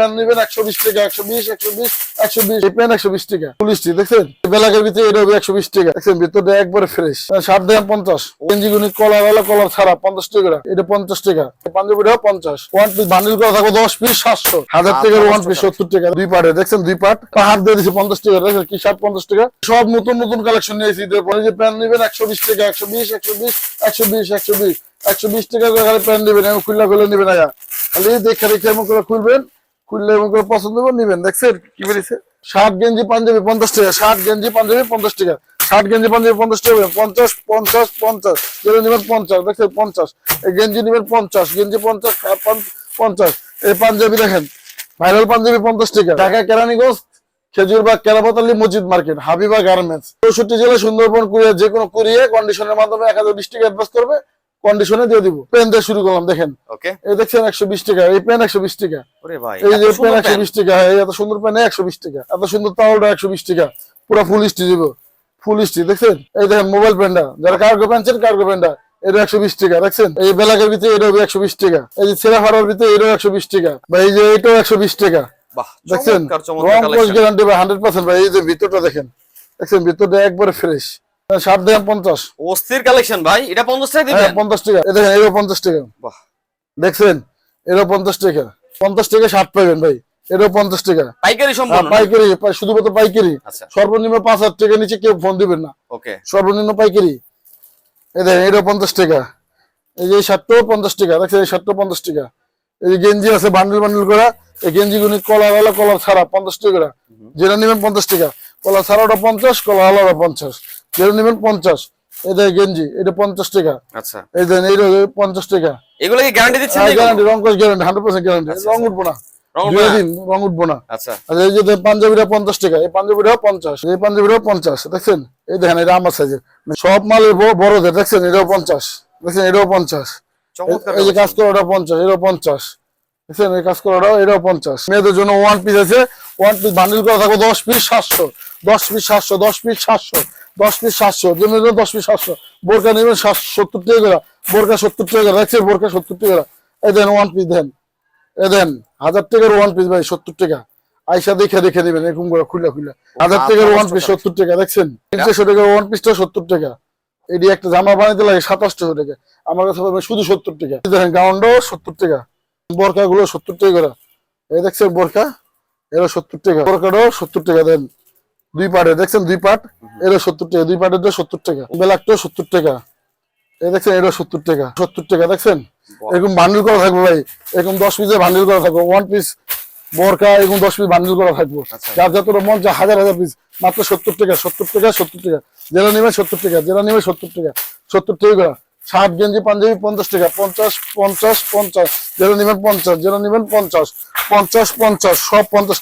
Pan নেবেন একশো বিশ টাকা একশো বিশ একশো বিশ একশো বিশ এই প্যান একশো বিশ টাকা। পুলিশটি দেখছেন? বেলাকের ভিতরে এটা হবে একশো বিশ টাকা। দেখছেন? ভিতরটা একবারে ফ্রেশ সাত দাম পঞ্চাশ। গেঞ্জি কলার হলো কলার ছাড়া পঞ্চাশ টাকা এটা পঞ্চাশ টাকা। পাঞ্জাবিটাও পঞ্চাশ। ওয়ান পিস বান্ডিল করা থাকো দশ পিস সাতশো। হাজার টাকার ওয়ান পিস সত্তর টাকা। দুই পার্টে দেখছেন? দুই পার্ট হাত দিয়ে দিচ্ছে পঞ্চাশ টাকা। দেখছেন? কি শার্ট পঞ্চাশ টাকা? সব নতুন নতুন কালেকশন নিয়েছি যে প্যান্ট নেবেন একশো বিশ টাকা একশো বিশ একশো বিশ একশো বিশ একশো বিশ। একশো বিশ টাকা করে খালি প্যান্ট নেবেন। আমি খুলে নেবেন আয়া। খালি দেখে দেখে এমন করে খুলবেন। খুললে করে পছন্দ করে নেবেন, দেখছেন কি বেরিয়েছে শার্ট গেঞ্জি পাঞ্জাবি পঞ্চাশ টাকা শার্ট গেঞ্জি পাঞ্জাবি পঞ্চাশ টাকা শার্ট গেঞ্জি পাঞ্জাবি পঞ্চাশ টাকা, পঞ্চাশ পঞ্চাশ পঞ্চাশ, যেটা নেবেন পঞ্চাশ, দেখছেন পঞ্চাশ, এই গেঞ্জি নেবেন পঞ্চাশ, গেঞ্জি পঞ্চাশ পঞ্চাশ, এই পাঞ্জাবি দেখেন, ভাইরাল পাঞ্জাবি পঞ্চাশ টাকা, ঢাকা কেরানীগঞ্জ খেজুরবাগ কেরাপাতালি মসজিদ মার্কেট, হাবিবা গার্মেন্টস, চৌষট্টি জেলা সুন্দরবন কুরিয়ার যে কোনো কুরিয়ে কন্ডিশনের মাধ্যমে এক হাজার বিশ টাকা অ্যাডভান্স করবে কন্ডিশনে দিয়ে দিব। পেন দিয়ে শুরু করলাম দেখেন। ওকে এই দেখছেন একশো বিশ টাকা এই পেন একশো বিশ টাকা। এই যে পেন একশো বিশ টাকা এই এত সুন্দর পেন একশো বিশ টাকা এত সুন্দর তাওয়ালটা একশো বিশ টাকা পুরো ফুল স্টি দিব। ফুল স্টি দেখছেন? এই দেখেন মোবাইল পেনটা যারা কার্গো পেনছেন কার্গো পেনটা এটা একশো বিশ টাকা দেখছেন? এই বেলাকের ভিতরে এটা হবে একশো বিশ টাকা এই যে ছেঁড়া ফাড়ার ভিতরে এটাও একশো বিশ টাকা বা এই যে এটাও একশো বিশ টাকা। দেখছেন? রং গ্যারান্টি বা হান্ড্রেড পার্সেন্ট ভাই এই যে ভিতরটা দেখেন দেখছেন? ভিতরটা একবারে ফ্রেশ ষাট দাম পঞ্চাশ। অস্থির কালেকশন ভাই এটা 50 টাকা হ্যাঁ দিবেন পঞ্চাশ টাকা। এই দেখেন এরও পঞ্চাশ টাকা। বাহ। দেখছেন? এরও পঞ্চাশ টাকা। পঞ্চাশ টাকা ষাট পাবেন ভাই। এরও পঞ্চাশ টাকা। পাইকারি সম্পূর্ণ পাইকারি শুধুমাত্র পাইকারি। আচ্ছা। সর্বনিম্ন পাঁচ হাজার টাকা নিচে কেউ ফোন দিবেন না। ওকে। সর্বনিম্ন পাইকারি। এই দেখেন এটাও পঞ্চাশ টাকা। এই যে শার্টটাও পঞ্চাশ টাকা। দেখছেন এই শার্টটাও পঞ্চাশ টাকা। এই যে গেঞ্জি আছে বান্ডেল বান্ডেল করা এই গেঞ্জি গুলি কলার আলা কলার ছাড়া পঞ্চাশ টাকা। যেটা নেবেন পঞ্চাশ টাকা। কলার ছাড়া ওটা পঞ্চাশ কলার পঞ্চাশ। যেটা নেবেন পঞ্চাশ। এই গেঞ্জি এটা পঞ্চাশ টাকা। আচ্ছা। এই এইটা পঞ্চাশ টাকা। এগুলো কি গ্যারান্টি দিচ্ছেন গ্যারান্টি রং গ্যারান্টি হান্ড্রেড পার্সেন্ট গ্যারান্টি রং উঠবো না? দিন রং উঠবো আচ্ছা। এই যে পাঞ্জাবিটা পঞ্চাশ টাকা এই পাঞ্জাবিটাও পঞ্চাশ এই পাঞ্জাবিটাও পঞ্চাশ দেখছেন? এই দেখেন এটা আমার সাইজের সব মালের বড়দের দেখছেন? এটাও পঞ্চাশ দেখছেন? এটাও পঞ্চাশ। এই যে কাজ করাটা পঞ্চাশ এটাও পঞ্চাশ দেখছেন? এই কাজ করাটাও এটাও পঞ্চাশ। মেয়েদের জন্য ওয়ান পিস আছে। ওয়ান পিস বান্ডিল করা থাকবে দশ পিস সাতশো দশ পিস সাতশো দশ পিস সাতশো। দশ পিস সাতশো জন্য দশ পিস সাতশো বোরকা নেবেন সত্তর টাকা করে। বোরকা সত্তর টাকা করে দেখছেন বোরকা সত্তর টাকা করে। এই দেন ওয়ান পিস দেন। এ দেন হাজার টাকার ওয়ান পিস ভাই সত্তর টাকা। আইসা দেখে দেখে নেবেন এরকম করে খুলে খুলে। হাজার টাকার ওয়ান পিস সত্তর টাকা দেখছেন? তিনশো টাকার ওয়ান পিসটা সত্তর টাকা। এটি একটা জামা বানাইতে লাগে সাতাশশো টাকা। আমার কাছে শুধু সত্তর টাকা। দেখেন গাউন্ডও সত্তর টাকা। বোরকা গুলো সত্তর টাকা করে। এ দেখছেন বোরকা? এরা সত্তর টাকা। বোরকাটাও সত্তর টাকা দেন। দুই পার্টে দেখছেন দুই পার্ট এরা সত্তর টাকা দুই পার্টের সত্তর টাকা বেলাকটাও সত্তর টাকা। এই দেখছেন এটা সত্তর টাকা সত্তর টাকা দেখছেন? এরকম বান্ডিল করা থাকবে ভাই এরকম দশ পিসের বান্ডিল করা থাকবে ওয়ান পিস বোরকা এরকম দশ পিস বান্ডিল করা থাকব। আচ্ছা। যার যতটা মন চায় হাজার হাজার পিস মাত্র সত্তর টাকা সত্তর টাকা সত্তর টাকা। জেলা নেবে সত্তর টাকা জেলা নেবে সত্তর টাকা সত্তর টাকা করে। ষাট গেঞ্জি পাঞ্জাবি পঞ্চাশ টাকা পঞ্চাশ পঞ্চাশ পঞ্চাশ। জেলা নেবেন পঞ্চাশ জেলা নেবেন পঞ্চাশ পঞ্চাশ পঞ্চাশ সব পঞ্চাশ